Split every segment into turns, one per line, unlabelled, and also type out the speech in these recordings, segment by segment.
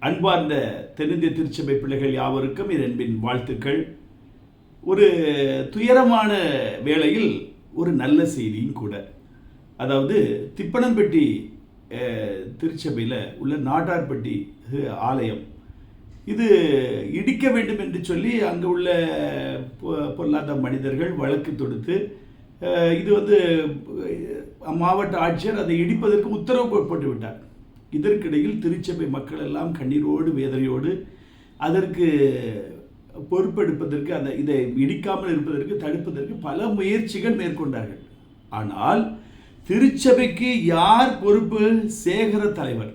அன்பார்ந்த தென்னிந்திய திருச்சபை பிள்ளைகள் யாவருக்கும் என் அன்பின் வாழ்த்துக்கள். ஒரு துயரமான வேளையில் ஒரு நல்ல செய்தியும் கூட. அதாவது திப்பனம்பட்டி திருச்சபையில் உள்ள நாட்டார்பட்டி ஆலயம். இது இடிக்க வேண்டும் என்று சொல்லி அங்கே உள்ள பொ- மனிதர்கள் வழக்கு தொடுத்து இது வந்து மாவட்ட ஆட்சியர் அதை இடிப்பதற்கு உத்தரவு போட்டு விட்டார். இதற்கிடையில் திருச்சபை மக்கள் எல்லாம் கண்ணீரோடு வேதனையோடு அதற்கு பொறுப்பெடுப்பதற்கு அந்த இதை இடிக்காமல் இருப்பதற்கு தடுப்பதற்கு பல முயற்சிகள் மேற்கொண்டார்கள். ஆனால் திருச்சபைக்கு யார் பொறுப்பு? சேகர தலைவர்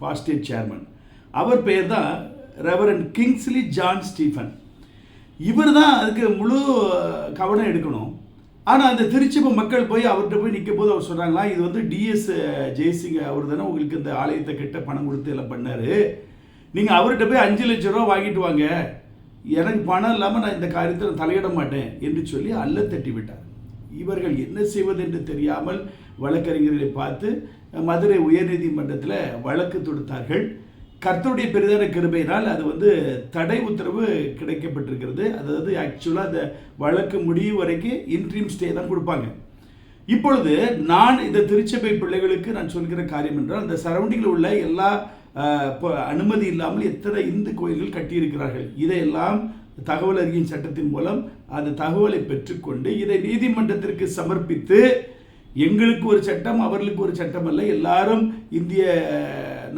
பாஸ்டேட் சேர்மன். அவர் பெயர் தான் ரெவரன் கிங்ஸ்லி ஜான் ஸ்டீஃபன் இவர் தான் அதுக்கு முழு கவனம் எடுக்கணும். ஆனால் அந்த திருச்சபை மக்கள் போய் அவர்கிட்ட போய் நிற்கும் போது அவர் சொல்கிறாங்களா இது வந்து டிஎஸ் ஜெய்சிங் அவர் தானே உங்களுக்கு இந்த ஆலயத்தை கிட்ட பணம் கொடுத்து எல்லாம் பண்ணார். நீங்கள் அவர்கிட்ட போய் அஞ்சு லட்ச ரூபா வாங்கிட்டு வாங்க. எனக்கு பணம் இல்லாமல் நான் இந்த காரியத்தை நான் தலையிட மாட்டேன் என்று சொல்லி அல்ல தட்டி விட்டார். இவர்கள் என்ன செய்வது என்று தெரியாமல் வழக்கறிஞர்களை பார்த்து மதுரை உயர்நீதிமன்றத்தில் வழக்கு தொடுத்தார்கள். கர்த்தருடைய பெரிதான கிருபையினால் அது வந்து தடை உத்தரவு கிடைக்கப்பட்டிருக்கிறது. அதாவது ஆக்சுவலாக அந்த வழக்கு முடியும் வரைக்கும் இன்ட்ரீம் ஸ்டே தான் கொடுப்பாங்க. இப்பொழுது நான் இந்த திருச்சபை பிள்ளைகளுக்கு நான் சொல்கிற காரியம் என்றால் அந்த சரௌண்டிங்கில் உள்ள எல்லா அனுமதி இல்லாமல் எத்தனை இந்து கோயில்கள் கட்டியிருக்கிறார்கள்? இதையெல்லாம் தகவல் அறியும் சட்டத்தின் மூலம் அந்த தகவலை பெற்றுக்கொண்டு இதை நீதிமன்றத்திற்கு சமர்ப்பித்து எங்களுக்கு ஒரு சட்டம் அவர்களுக்கு ஒரு சட்டம் அல்ல எல்லாரும் இந்திய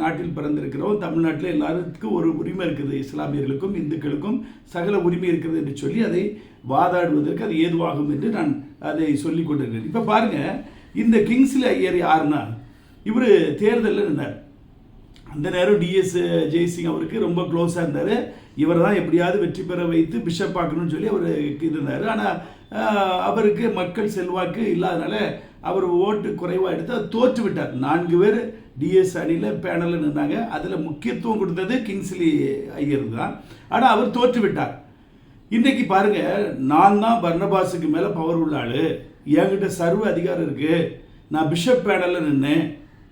நாட்டில் பிறந்திருக்கிறோம். தமிழ்நாட்டில் எல்லாருக்கும் ஒரு உரிமை இருக்குது. இஸ்லாமியர்களுக்கும் இந்துக்களுக்கும் சகல உரிமை இருக்கிறது என்று சொல்லி அதை வாதாடுவதற்கு அது ஏதுவாகும் என்று நான் அதை சொல்லிக் கொண்டிருக்கிறேன். இப்போ பாருங்கள் இந்த கிங்ஸ்லி ஐயர் யாருன்னா இவர் தேர்தலில் இருந்தார். அந்த நேரம் டிஎஸ் ஜெய்சிங் அவருக்கு ரொம்ப க்ளோஸாக இருந்தார். இவர் தான் எப்படியாவது வெற்றி பெற வைத்து பிஷப் ஆக்கணும்னு சொல்லி அவர் இருந்தார். ஆனால் அவருக்கு மக்கள் செல்வாக்கு இல்லாதனால அவர் ஓட்டு குறைவாக எடுத்து தோற்று விட்டார் நான்கு பேர் டிஎஸ் அணியில் பேனலில் நின்றாங்க அதில் முக்கியத்துவம் கொடுத்தது கிங்ஸ்லி ஐயர் தான். ஆனால் அவர் தோற்றுவிட்டார். இன்றைக்கு பாருங்கள் நான் தான் பர்ணபாஸுக்கு மேலே பவர் உள்ள ஆள். என்கிட்ட சர்வ அதிகாரம் இருக்குது நான் பிஷப் பேனலில் நின்னேன்.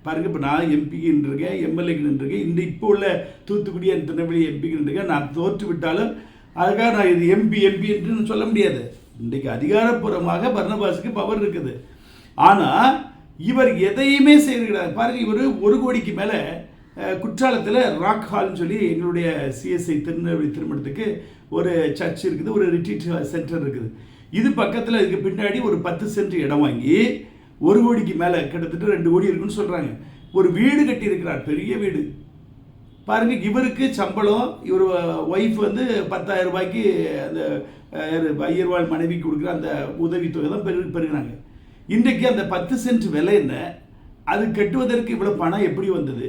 பாருங்கள் இப்போ நான் எம்பிக்கு நின்றுருக்கேன் எம்எல்ஏக்கு நின்றுருக்கேன். இந்த இப்போ உள்ள தூத்துக்குடி என் திருநெல்வேலி எம்பிக்கு நின்றுருக்கேன். நான் தோற்று விட்டாலும் அதுக்காக நான் இது எம்பி எம்பி என்று சொல்ல முடியாது. இன்றைக்கு அதிகாரப்பூர்வமாக பர்ணபாஸுக்கு பவர் இருக்குது. ஆனால் இவர் எதையுமே செய்கிறார் பாருங்க இவர் ஒரு கோடிக்கு மேலே குற்றாலத்தில் ராக் ஹால்னு சொல்லி எங்களுடைய சிஎஸ்ஐ திருநெல்வேலி திருமணத்துக்கு ஒரு சர்ச் இருக்குது ஒரு ரிட்ரீட் சென்டர் இருக்குது. இது பக்கத்தில் இதுக்கு பின்னாடி ஒரு பத்து சென்ட் இடம் வாங்கி ஒரு கோடிக்கு மேலே கிட்டத்தட்ட ரெண்டு கோடி இருக்குன்னு சொல்கிறாங்க ஒரு வீடு கட்டியிருக்கிறார் பெரிய வீடு. பாருங்கள் இவருக்கு சம்பளம் இவர் ஒய்ஃப் வந்து பத்தாயிரம் ரூபாய்க்கு அந்த அஹ், ஐயர்வாள் மனைவிக்கு கொடுக்குற அந்த உதவித்தொகை தான் பெரு பெறுகிறாங்க. இன்றைக்கு அந்த பத்து சென்ட் விலை என்ன? அது கட்டுவதற்கு இவ்வளோ பணம் எப்படி வந்தது?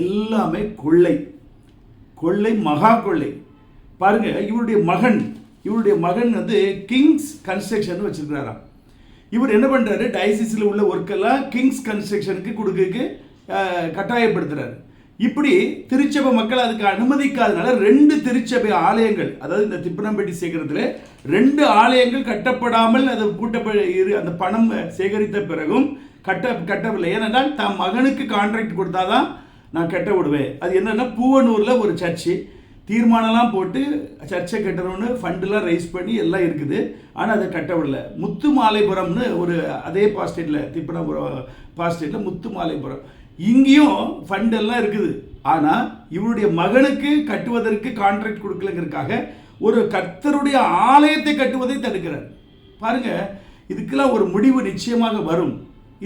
எல்லாமே கொள்ளை. கொள்ளை மகா கொள்ளை. பாருங்க இவருடைய மகன் இவருடைய மகன் வந்து கிங்ஸ் கன்ஸ்ட்ரக்ஷன் வச்சுருக்கிறாராம். இவர் என்ன பண்ணுறாரு டயசிஸில் உள்ள ஒர்க்கெல்லாம் கிங்ஸ் கன்ஸ்ட்ரக்ஷனுக்கு கொடுக்கறதுக்கு கட்டாயப்படுத்துகிறாரு இப்படி திருச்சபை மக்கள் அதுக்கு அனுமதிக்காதனால ரெண்டு திருச்சபை ஆலயங்கள் அதாவது இந்த திப்பனம்பட்டி சேகரத்தில் ரெண்டு ஆலயங்கள் கட்டப்படாமல் அது பூட்டப்ப இரு அந்த பணம் சேகரித்த பிறகும் கட்ட கட்டவில்லை. ஏனென்றால் தன் மகனுக்கு கான்ட்ராக்ட் கொடுத்தாதான் நான் கட்ட விடுவேன். அது என்னென்னா பூவனூரில் ஒரு சர்ச்சு. தீர்மானம்லாம் போட்டு சர்ச்சை கட்டணும்னு ஃபண்டுலாம் ரைஸ் பண்ணி எல்லாம் இருக்குது. ஆனால் அதை கட்ட விடல. முத்து மாலைபுரம்னு ஒரு அதே பாஸ்டேட்டில் திப்பனபுரம் பாஸ்டேட்டில் முத்து மாலைபுரம். இங்கேயும் ஃபண்டெல்லாம் இருக்குது. ஆனால் இவருடைய மகனுக்கு கட்டுவதற்கு கான்ட்ராக்ட் கொடுக்கலங்கிறதுக்காக ஒரு கர்த்தருடைய ஆலயத்தை கட்டுவதை தடுக்கிறார். பாருங்க இதுக்கெல்லாம் ஒரு முடிவு நிச்சயமாக வரும்.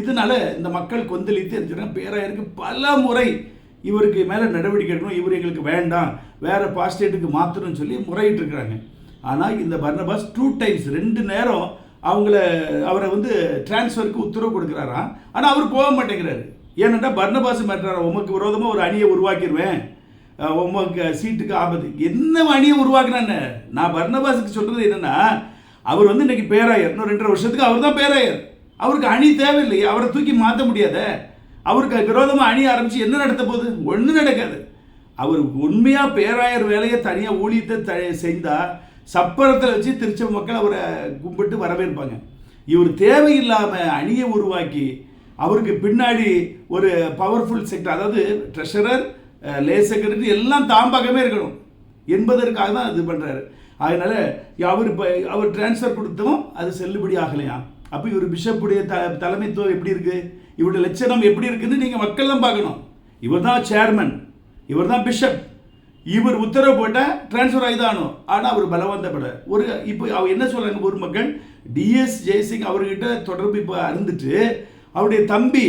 இதனால இந்த மக்கள் கொந்தளித்து என்ன பேராயருக்கு பல முறை இவருக்கு மேலே நடவடிக்கை எடுக்கணும் இவர் எங்களுக்கு வேண்டாம் வேற பாஸ்டேட்டுக்கு மாற்றணும்னு சொல்லி முறையிட்டு இருக்கிறாங்க. ஆனால் இந்த பர்னபாஸ் டூ டைம்ஸ் ரெண்டு நேரம் அவங்கள அவரை வந்து டிரான்ஸ்ஃபருக்கு உத்தரவு கொடுக்குறாராம். ஆனால் அவர் போக மாட்டேங்கிறாரு. ஏன்னாட்டா பர்னபாஸ் மாட்டுறாரு உமக்கு விரோதமாக ஒரு அணியை உருவாக்கிடுவேன். சீட்டுக்கு ஆபத்து. என்ன அணியை உருவாக்குனான்னு? நான் பர்னபாஸுக்கு சொல்கிறது என்னன்னா அவர் வந்து இன்றைக்கி பேராயர். இன்னும் ரெண்டரை வருஷத்துக்கு அவர் தான் பேராயர். அவருக்கு அணி தேவையில்லையே. அவரை தூக்கி மாற்ற முடியாத. அவருக்கு விரோதமாக அணி ஆரம்பித்து என்ன நடத்த போகுது? ஒன்றும் நடக்காது. அவர் உண்மையாக பேராயர் வேலையை தனியாக ஊழியத்தை த செய்தால் சப்பரத்தில் வச்சு திருச்ச மக்கள் அவரை கும்பிட்டு வரவேற்பாங்க. இவர் தேவையில்லாமல் அணியை உருவாக்கி அவருக்கு பின்னாடி ஒரு பவர்ஃபுல் செக்டர் அதாவது ட்ரெஷரர் லேசை செக்ரட்டரி எல்லாம் தாம்பாகவே இருக்கணும். என்பதற்காக தான் இது பண்ணுறாரு அதனால் அவர் இப்போ அவர் டிரான்ஸ்ஃபர் கொடுத்தவும் அது செல்லுபடி ஆகலையா? அப்போ இவர் பிஷப்புடைய த தலைமைத்துவம் எப்படி இருக்குது இவருடைய லட்சணம் எப்படி இருக்குதுன்னு நீங்கள் மக்கள் தான் பார்க்கணும். இவர் தான் சேர்மன் இவர் தான் பிஷப் இவர் உத்தரவு போட்டால் டிரான்ஸ்ஃபர் ஆகிதானோ ஆனால் அவர் பலவந்தப்பட ஒரு இப்போ அவர் என்ன சொல்கிறாங்க ஒரு மக்கள்? டிஎஸ் ஜெய்சிங் அவர்கிட்ட தொடர்பு இப்போ அருந்துட்டு அவருடைய தம்பி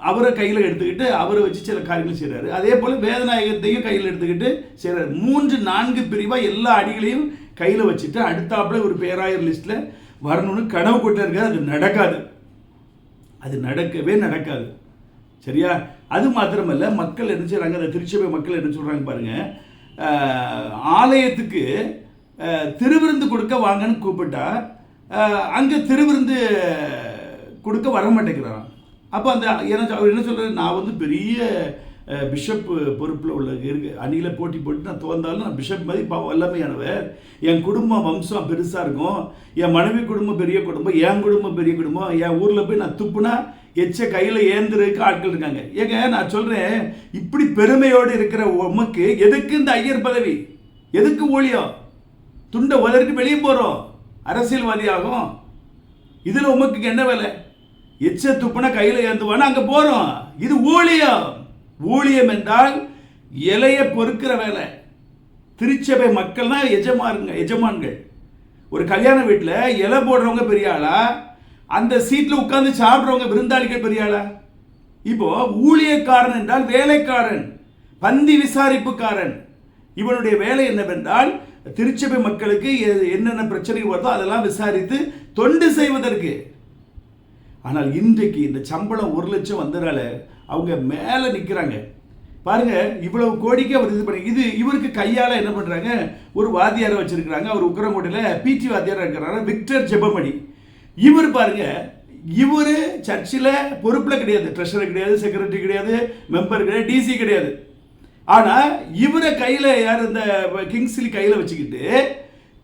அவரை கையில் எடுத்துக்கிட்டு அவரை வச்சு சில காரியங்கள் செய்கிறாரு அதே போல் வேதநாயகத்தையும் கையில் எடுத்துக்கிட்டு செய்கிறாரு மூன்று நான்கு பிரிவாக எல்லா அடிகளையும் கையில் வச்சுட்டு அடுத்தாப்புல ஒரு பேராயர் லிஸ்ட்டில் வரணும்னு கனவு கொண்டு இருக்காது அது நடக்காது. அது நடக்கவே நடக்காது. சரியா? அது மாத்திரமல்ல மக்கள் என்ன செய்கிறாங்க அந்த திருச்சபை மக்கள் என்ன சொல்கிறாங்க பாருங்கள் ஆலயத்துக்கு திருவிருந்து கொடுக்க வாங்கன்னு கூப்பிட்டா அங்கே திருவிருந்து கொடுக்க வர மாட்டேங்கிறான் அப்போ அந்த என்ன அவர் என்ன சொல்கிறார் நான் வந்து பெரிய பிஷப்பு பிஷப் பொறுப்பில் உள்ள இருக்கு. அணியில் போட்டி போட்டு நான் தோந்தாலும் நான் பிஷப் மாதிரி பா வல்லமையானவர். என் குடும்பம் வம்சம் பெருசாக இருக்கும். என் மனைவி குடும்பம் பெரிய குடும்பம். என் குடும்பம் பெரிய குடும்பம். என் ஊரில் போய் நான் துப்புனா எச்ச கையில் ஏந்திருக்கு ஆட்கள் இருக்காங்க. ஏங்க நான் சொல்கிறேன் இப்படி பெருமையோடு இருக்கிற உமக்கு எதுக்கு இந்த ஐயர் பதவி? எதுக்கு ஊழியம்? துண்டை உதறிட்டு வெளியே போகிறோம் அரசியல்வாதி ஆகும் இதில் உமக்கு என்ன வேலை? எச்ச துப்புனா கையில் ஏந்துவானா அங்கே போகிறோம் இது ஊழியம். ஊழியம் என்றால் இலையை பொறுக்கிற வேலை. திருச்சபை மக்கள்னா எஜமானுங்க எஜமான்கள். ஒரு கல்யாண வீட்டில் இலை போடுறவங்க பெரிய ஆளா? அந்த சீட்டில் உட்காந்து சாப்பிட்றவங்க விருந்தாளிகள் பெரிய ஆளா? இப்போ ஊழியக்காரன் என்றால் வேலைக்காரன் பந்தி விசாரிப்புக்காரன். இவனுடைய வேலை என்னவென்றால் திருச்சபை மக்களுக்கு எ- என்னென்ன பிரச்சனை வருதோ அதெல்லாம் விசாரித்து தொண்டு செய்வதற்கு. ஆனால் இன்றைக்கு இந்த சம்பளம் ஒரு லட்சம் வந்ததால அவங்க மேலே நிற்கிறாங்க பாருங்க இவ்வளவு கோடிக்கு அவர் இது பண்ணி இது இவருக்கு கையால் என்ன பண்ணுறாங்க ஒரு வாத்தியாரை வச்சிருக்கிறாங்க. அவர் உக்கரங்கோட்டையில் பிடி வாத்தியாராக இருக்கிறாரு விக்டர் ஜெபமணி இவர் பாருங்க இவர் சர்ச்சில் பொறுப்பில் கிடையாது. ட்ரெஷரர் கிடையாது செக்ரட்டரி கிடையாது மெம்பர் கிடையாது டிசி கிடையாது. ஆனால் இவரை கையில் யார் இந்த கிங்ஸ்லி கையில் வச்சுக்கிட்டு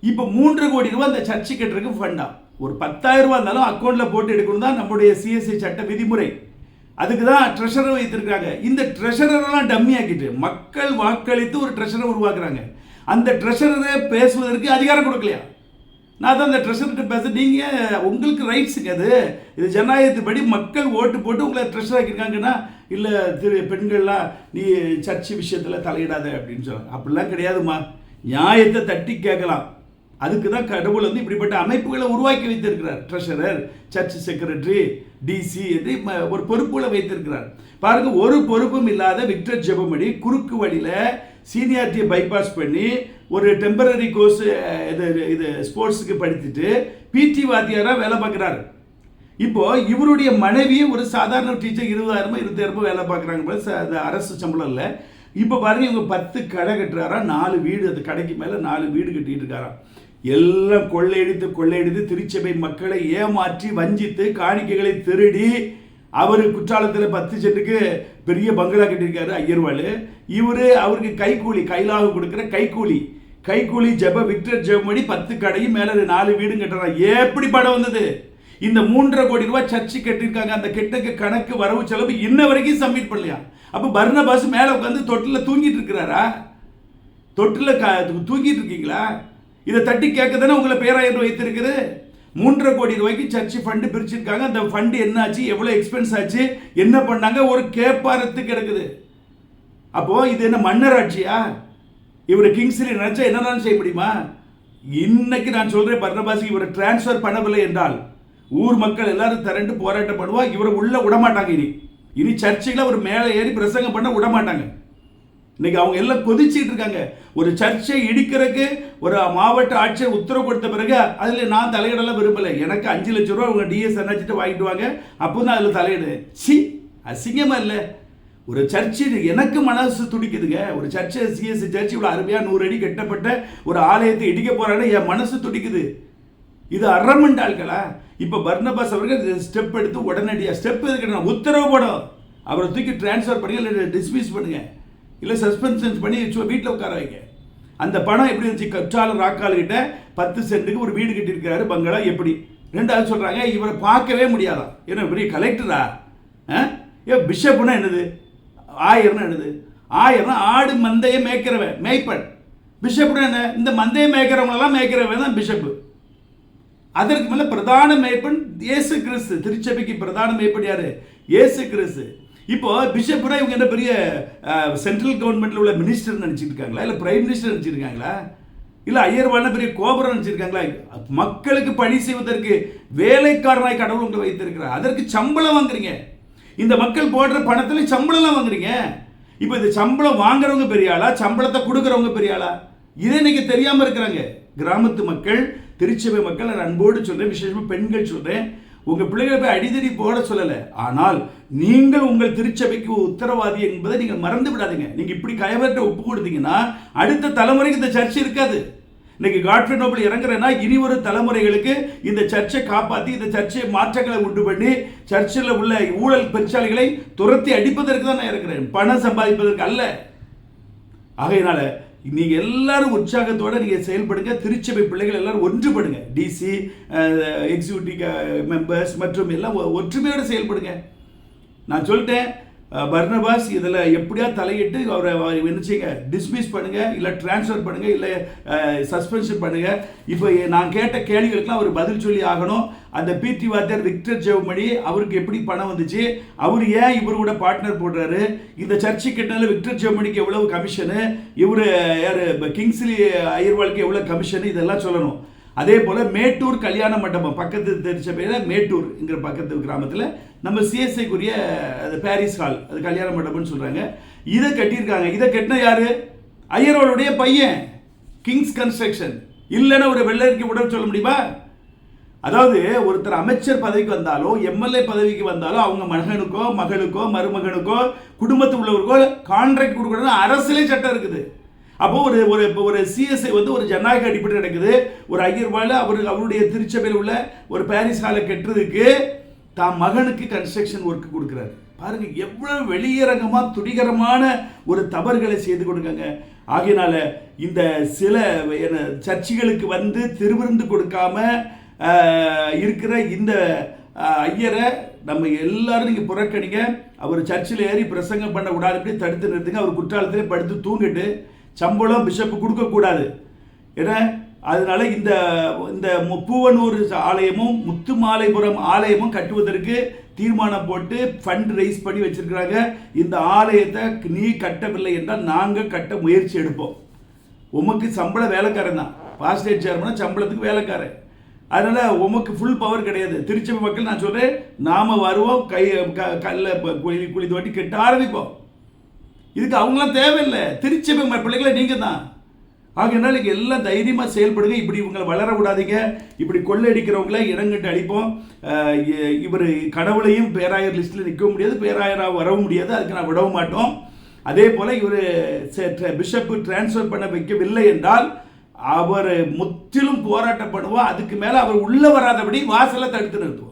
இப்போ மூன்று கோடி ரூபாய் அந்த சர்ச்சு கட்டுறதுக்கு ஃபண்டாக ஒரு பத்தாயிரம் ரூபா இருந்தாலும் அக்கௌண்ட்டில் போட்டு எடுக்கணும் தான் நம்முடைய சிஎஸ்சி சட்ட விதிமுறை. அதுக்கு தான் ட்ரெஷரர் வைத்திருக்காங்க இந்த ட்ரெஷரெல்லாம் டம்மி ஆக்கிட்டு மக்கள் வாக்களித்து ஒரு ட்ரெஷரை உருவாக்குறாங்க. அந்த ட்ரெஷரரை பேசுவதற்கு அதிகாரம் கொடுக்கலையா? நான் தான் அந்த ட்ரெஷர்கிட்ட பேச நீங்கள் உங்களுக்கு ரைட்ஸுங்க அது. இது ஜனநாயகத்துப்படி மக்கள் ஓட்டு போட்டு உங்களை ட்ரெஷர் ஆக்கியிருக்காங்கன்னா இல்லை திரு பெண்கள்லாம் நீ சர்ச்சு விஷயத்தில் தலையிடாத அப்படின்னு சொல்லுவாங்க அப்படிலாம் கிடையாதும்மா. நியாயத்தை தட்டி கேட்கலாம். அதுக்கு தான் கடவுள் வந்து இப்படிப்பட்ட அமைப்புகளை உருவாக்கி வைத்திருக்கிறார். ட்ரெஷரர் சர்ச் செக்ரட்டரி டிசி என்று ம- ஒரு பொறுப்புகளை வைத்திருக்கிறார். பாருங்க ஒரு பொறுப்பும் இல்லாத விக்டர் ஜெபமணி குறுக்கு வழியில் சீனியாரிட்டியை பைபாஸ் பண்ணி ஒரு டெம்பரரி கோர்ஸ் இது இது ஸ்போர்ட்ஸுக்கு படித்துட்டு பிடி வாத்தியாராக வேலை பார்க்குறாரு. இப்போ இவருடைய மனைவி ஒரு சாதாரண டீச்சர் இருபதாயிரமோ இருபத்தாயிரமோ வேலை பார்க்குறாங்க போல அது அரசு சம்பளம் இல்லை. இப்போ பாருங்க இவங்க பத்து கடை கட்டுறாரா நாலு வீடு அந்த கடைக்கு மேலே நாலு வீடு கட்டிட்டு இருக்காராம். எல்லாம் கொள்ளையடித்து கொள்ளையடித்து திருச்சபை மக்களை ஏமாற்றி வஞ்சித்து காணிக்கைகளை திருடி அவர் குற்றாலத்தில் பத்து சென்ட்டுக்கு பெரிய பங்களா கட்டியிருக்காரு ஐயர்வாள். இவர் அவருக்கு கைக்கூலி கைலாக கொடுக்குற கைக்கூலி கைக்கூலி ஜெப விக்டர் ஜெபமணி பத்து கடையும் மேலே நாலு வீடும் கட்டுறாங்க எப்படி படம் வந்தது? இந்த மூன்றரை கோடி ரூபாய் சர்ச்சு கட்டியிருக்காங்க. அந்த கெட்டக்கு கணக்கு வரவு செலவு இன்ன வரைக்கும் சப்மிட் பண்ணலையா? அப்போ பர்னபாஸ் மேலே உட்காந்து தொட்டில் தூங்கிட்டு இருக்கிறாரா? தொட்டில் க தூங்கிட்டு இருக்கீங்களா? இதை தட்டி கேட்க தானே உங்களை பேராயிரம் வைத்திருக்குது? மூன்றரை கோடி ரூபாய்க்கு சர்ச்சு ஃபண்டு பிரிச்சிருக்காங்க. அந்த ஃபண்டு என்ன ஆச்சு எவ்வளோ எக்ஸ்பென்ஸ் ஆச்சு? என்ன பண்ணாங்க? ஒரு கேப்பாரத்து கிடக்குது அப்போ இது என்ன மன்னர் ஆட்சியா இவர் கிங்ஸ்லி நினைச்சா என்னதான் செய்ய முடியுமா? இன்னைக்கு நான் சொல்றேன் பர்ணபாசி இவரை டிரான்ஸ்ஃபர் பண்ணவில்லை என்றால் ஊர் மக்கள் எல்லாரும் திரண்டு போராட்டம் பண்ணுவா இவரை உள்ள விடமாட்டாங்க இனி. இனி சர்ச்சையில் அவர் மேலே ஏறி பிரசங்கம் பண்ண விடமாட்டாங்க. இன்னைக்கு அவங்க எல்லாம் கொதிச்சிட்டு இருக்காங்க. ஒரு சர்ச்சை இடிக்கிறதுக்கு ஒரு மாவட்ட ஆட்சியர் உத்தரவு கொடுத்த பிறகு அதில் நான் தலையிடலாம் விரும்பலை. எனக்கு அஞ்சு லட்ச ரூபா அவங்க டிஎஸ் என்னாச்சிட்டு வாங்கிட்டு வாங்க. அப்போ தான் அதில் தலையிடு. சி அசிங்கமாக இல்லை. ஒரு சர்ச்சு எனக்கு மனசு துடிக்குதுங்க. ஒரு சர்ச்சை சிஎஸ்சி சர்ச் இவ்வளோ அருமையாக நூறு அடி கட்டப்பட்ட ஒரு ஆலயத்தை இடிக்க போகிறான்னு என் மனசு துடிக்குது. இது அறமண்டாள்களா ஆட்களா? இப்போ பர்னபாஸ் அவர்கள் ஸ்டெப் எடுத்து உடனடியாக ஸ்டெப் எதுக்கு உத்தரவு போடும் அவரை தூக்கி டிரான்ஸ்ஃபர் பண்ணி இல்லை டிஸ்மிஸ் பண்ணுங்கள் இல்லை சஸ்பென்ஷன் பண்ணி வீட்டில் உட்கார வைங்க. அந்த பணம் எப்படி இருந்துச்சு? கற்றாலும் ராக்காலுக்கிட்ட பத்து சென்ட்டுக்கு ஒரு வீடு கட்டியிருக்காரு பங்களா. எப்படி? ரெண்டாவது சொல்கிறாங்க இவரை பார்க்கவே முடியாதா ஏன்னா பெரிய கலெக்டரா ஏ பிஷப்னா என்னது? ஆயிரம்னா என்னது? ஆயிரம் ஆடு மந்தையை மேய்க்கிறவன் மேய்ப்பன். பிஷப்னா என்ன? இந்த மந்தையை மேய்க்கிறவங்களெல்லாம் மேய்க்கிறவன் தான் பிஷப்பு. அதற்கு மேலே பிரதான மேய்ப்பன் இயேசு கிறிஸ்து. திருச்சபைக்கு பிரதான மேய்ப்பன் யாரு? இயேசு கிறிஸ்து. இப்போ பிஷப்னா இவங்க என்ன பெரிய சென்ட்ரல் கவர்மெண்ட்ல உள்ள மினிஸ்டர் நினைச்சிட்டு இருக்காங்களா இல்ல பிரைம் மினிஸ்டர் நினைச்சிருக்காங்களா இல்ல ஐயர்வான பெரிய கோபுரம் நினைச்சிருக்காங்களா மக்களுக்கு பணி செய்வதற்கு வேலைக்காரனாய் கடவுள் உங்களை வைத்திருக்கிறார். அதற்கு சம்பளம் வாங்குறீங்க. இந்த மக்கள் போடுற பணத்துல சம்பளம்லாம் வாங்குறீங்க. இப்போ இந்த சம்பளம் வாங்குறவங்க பெரிய ஆளா? சம்பளத்தை கொடுக்குறவங்க பெரிய ஆளா? இதை இன்னைக்கு தெரியாம இருக்கிறாங்க. கிராமத்து மக்கள் திருச்சபை மக்கள் நான் அன்போடு சொல்றேன் விசேஷமா பெண்கள் சொல்றேன். உங்கள் பிள்ளைகளை போய் அடிதடி போட சொல்லலை. ஆனால் நீங்கள் உங்கள் திருச்சபைக்கு உத்தரவாதி என்பதை நீங்கள் மறந்து விடாதீங்க. நீங்கள் இப்படி கயவர்கிட்ட ஒப்பு கொடுத்தீங்கன்னா அடுத்த தலைமுறைக்கு இந்த சர்ச் இருக்காது. இன்னைக்கு காட்ஃபி நோபல் இறங்குறேன்னா இனி ஒரு தலைமுறைகளுக்கு இந்த சர்ச்சை காப்பாற்றி இந்த சர்ச்சை மாற்றங்களை உண்டு பண்ணி சர்ச்சில் உள்ள ஊழல் பெருச்சாளிகளை துரத்தி அடிப்பதற்கு தான் நான் இருக்கிறேன் பணம் சம்பாதிப்பதற்கு அல்ல. ஆகையினால நீங்கள் எல்லாரும் உற்சாகத்தோடு நீங்கள் செயல்படுங்க. திருச்சபை பிள்ளைகள் எல்லாரும் ஒன்றுபடுங்க. டிசி எக்ஸிக்யூட்டிவ் மெம்பர்ஸ் மற்றும் எல்லாம் ஒற்றுமையோடு ஒற்றுமையோட செயல்படுங்க. நான் சொல்லிட்டேன். பர்னபாஸ் இதில் எப்படியா தலையிட்டு அவரை என்ன செய்யுங்க? டிஸ்மிஸ் பண்ணுங்கள் இல்லை ட்ரான்ஸ்ஃபர் பண்ணுங்கள் இல்லை சஸ்பென்ஷன் பண்ணுங்கள் இப்போ நான் கேட்ட கேள்விகளுக்கெல்லாம் அவர் பதில் சொல்லி ஆகணும். அந்த பிடி வாத்தியார் விக்டர் ஜெவமணி அவருக்கு எப்படி பணம் வந்துச்சு? அவர் ஏன் இவர் கூட பார்ட்னர் போடுறாரு? இந்த சர்ச்சை கிட்டனால விக்டர் ஜெவமணிக்கு எவ்வளவு கமிஷனு இவர் யார் கிங்ஸ்லி அயர்வாலுக்கு எவ்வளோ கமிஷனு இதெல்லாம் சொல்லணும். அதே போல் மேட்டூர் கல்யாண மண்டபம் பக்கத்து திருச்சபையில் மேட்டூர்ங்கிற பக்கத்து கிராமத்தில் நம்ம சிஎஸ்ஐக்குரிய அது பாரிஸ் ஹால் அது கல்யாண மண்டபம்னு சொல்கிறாங்க இதை கட்டியிருக்காங்க. இதை கட்டின யார்? ஐயரோடைய பையன். Kings construction. இல்லைன்னா ஒரு வெள்ளரிக்கை உடல் சொல்ல முடியுமா? அதாவது ஒருத்தர் அமைச்சர் பதவிக்கு வந்தாலோ எம்எல்ஏ பதவிக்கு வந்தாலோ அவங்க மகனுக்கோ மகளுக்கோ மருமகனுக்கோ குடும்பத்தில் உள்ளவருக்கோ கான்ட்ராக்ட் கொடுக்கணும்னு அரசியலே சட்டம் இருக்குது. அப்போ ஒரு ஒரு இப்போ ஒரு சிஎஸ்ஐ வந்து ஒரு ஜனநாயக அடிப்படை நடக்குது. ஒரு ஐயர்வாள் அவர் அவருடைய திருச்சபையில் உள்ள ஒரு பாரிஸ் ஹாலை கட்டுறதுக்கு தான் மகனுக்கு கன்ஸ்ட்ரக்ஷன் ஒர்க் கொடுக்குறாரு. பாருங்க எவ்வளவு வெளியரங்கமாக துடிகரமான ஒரு தவறுகளை செய்து கொடுங்க ஆகையினால இந்த சில என்ன, சர்ச்சுகளுக்கு வந்து திருவிருந்து கொடுக்காம இருக்கிற இந்த ஐயரை நம்ம எல்லாரும் நீங்கள் புறக்கணிங்க. அவர் சர்ச்சில் ஏறி பிரசங்கம் பண்ண விடாதபடி தடுத்து நிறுத்துங்க. அவர் குற்றாலத்திலே படுத்து தூங்கிட்டு சம்பளம் பிஷப்பு கொடுக்கக்கூடாது ஏன்னா அதனால இந்த இந்த மு- பூவனூர் ஆலயமும் முத்துமாலைபுரம் ஆலயமும் கட்டுவதற்கு தீர்மானம் போட்டு ஃபண்ட் ரைஸ் பண்ணி வச்சிருக்கிறாங்க. இந்த ஆலயத்தை நீ கட்டவில்லை என்றால் நாங்கள் கட்ட முயற்சி எடுப்போம். உமக்கு சம்பள வேலைக்காரன் தான். பாஸ்டேட் சேர்மனா சம்பளத்துக்கு வேலைக்காரன். அதனால் உமக்கு ஃபுல் பவர் கிடையாது. திருச்சபை மக்கள் நான் சொல்கிறேன் நாம் வருவோம் கை க- கல்ல குழி குழி தோட்டி கட்ட ஆரம்பிப்போம். இதுக்கு அவங்களாம் தேவையில்லை. திருச்சபை ம- பிள்ளைகளை நீங்கள் தான் ஆகையினால் இங்கே எல்லாம் தைரியமாக செயல்படுங்க. இப்படி இவங்களை வளர விடாதீங்க. இப்படி கொள்ளையடிக்கிறவங்கள இடங்கிட்டு அடிப்போம் இவர் கடவுளையும் பேராயர் லிஸ்ட்டில் நிற்க முடியாது. பேராயராக வரவும் முடியாது. அதுக்கு நான் விடவும் மாட்டோம். அதே போல் இவர் பிஷப்பு டிரான்ஸ்ஃபர் பண்ண வைக்கவில்லை என்றால் அவர் முற்றிலும் போராட்டம் பண்ணுவோம். அதுக்கு மேலே அவர் உள்ளே வராதபடி வாசலை தடுத்து நிறுத்துவோம்.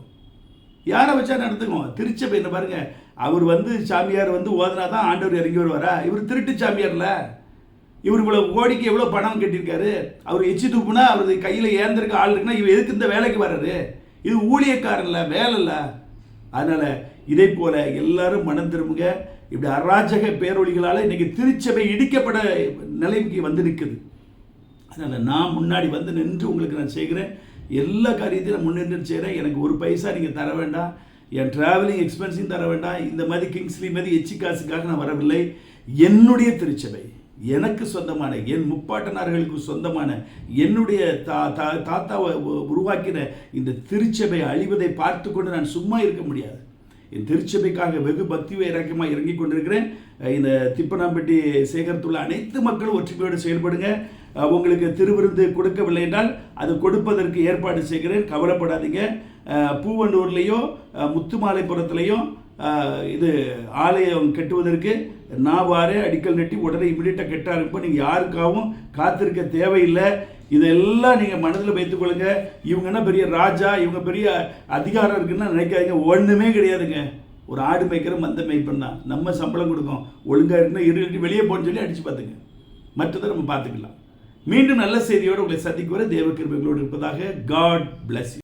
யாரை வச்சா நடத்துக்குவோம் திருச்சபை என்ன பாருங்கள் அவர் வந்து சாமியார் வந்து ஓதுனா தான் ஆண்டவர் இறங்கி வருவாரா இவர் திருட்டு சாமியார்ல. இவர் இவ்வளோ கோடிக்கு எவ்வளோ பணம் கட்டியிருக்காரு? அவர் எச்சி துப்புனா அவர் கையில் ஏந்திருக்க ஆள் இருக்குன்னா இவர் எதுக்கு இந்த வேலைக்கு வர்றாரு? இது ஊழியக்காரன்ல வேலை இல்லை. அதனால் இதே போல் எல்லாரும் மனம் திரும்புங்க. இப்படி அராஜக பேரொழிகளால் இன்றைக்கி திருச்சபை இடிக்கப்பட நிலைக்கு வந்து நிற்குது அதனால் நான் முன்னாடி வந்து நின்று உங்களுக்கு நான் செய்கிறேன். எல்லா காரியத்தையும் நான் முன்னின்று செய்கிறேன் எனக்கு ஒரு பைசா நீங்கள் தர வேண்டாம். என் ட்ராவலிங் எக்ஸ்பென்ஸையும் தர வேண்டாம். இந்த மாதிரி கிங்ஸ்லி மாதிரி எச்சி காசுக்காக நான் வரவில்லை. என்னுடைய திருச்சபை எனக்கு சொந்தமான என் முப்பாட்டனார்களுக்கு சொந்தமான என்னுடைய தா தா தாத்தாவை உருவாக்கின இந்த திருச்சபை அழிவதை பார்த்து கொண்டு நான் சும்மா இருக்க முடியாது. என் திருச்சபைக்காக வெகு பக்தி இறக்கமாக இறங்கி கொண்டிருக்கிறேன். இந்த திப்பனாம்பட்டி சேகரத்துள்ள அனைத்து மக்களும் ஒற்றுமையோடு செயல்படுங்க. உங்களுக்கு திருவிருந்து கொடுக்கவில்லை என்றால் அது கொடுப்பதற்கு ஏற்பாடு செய்கிறேன். கவலைப்படாதீங்க. அஹ் பூவண்டூர்லேயோ அஹ் இது ஆலயம் கட்டுவதற்கு நான் அடிக்கல் நட்டி உடனே இமிடியட்டாக கெட்ட ஆரம்பிப்போம் நீங்கள் யாருக்காகவும் காத்திருக்க தேவையில்லை. இதெல்லாம் நீங்கள் மனதில் வைத்துக்கொள்ளுங்க இவங்க என்ன பெரிய ராஜா இவங்க பெரிய அதிகாரம் இருக்குன்னு நினைக்காதீங்க. ஒன்றுமே கிடையாதுங்க. ஒரு ஆடு மேய்க்கிற மந்த மேய்ப்பன் தான். நம்ம சம்பளம் கொடுக்கும். ஒழுங்காக இருக்குன்னா இரு வெளியே போன்னு சொல்லி அடித்து பார்த்துங்க. மற்றதை நம்ம பார்த்துக்கலாம். மீண்டும் நல்ல செய்தியோடு உங்களை சந்திக்கு வர தேவ கிருபைகளோடு இருப்பதாக காட் பிளஸ்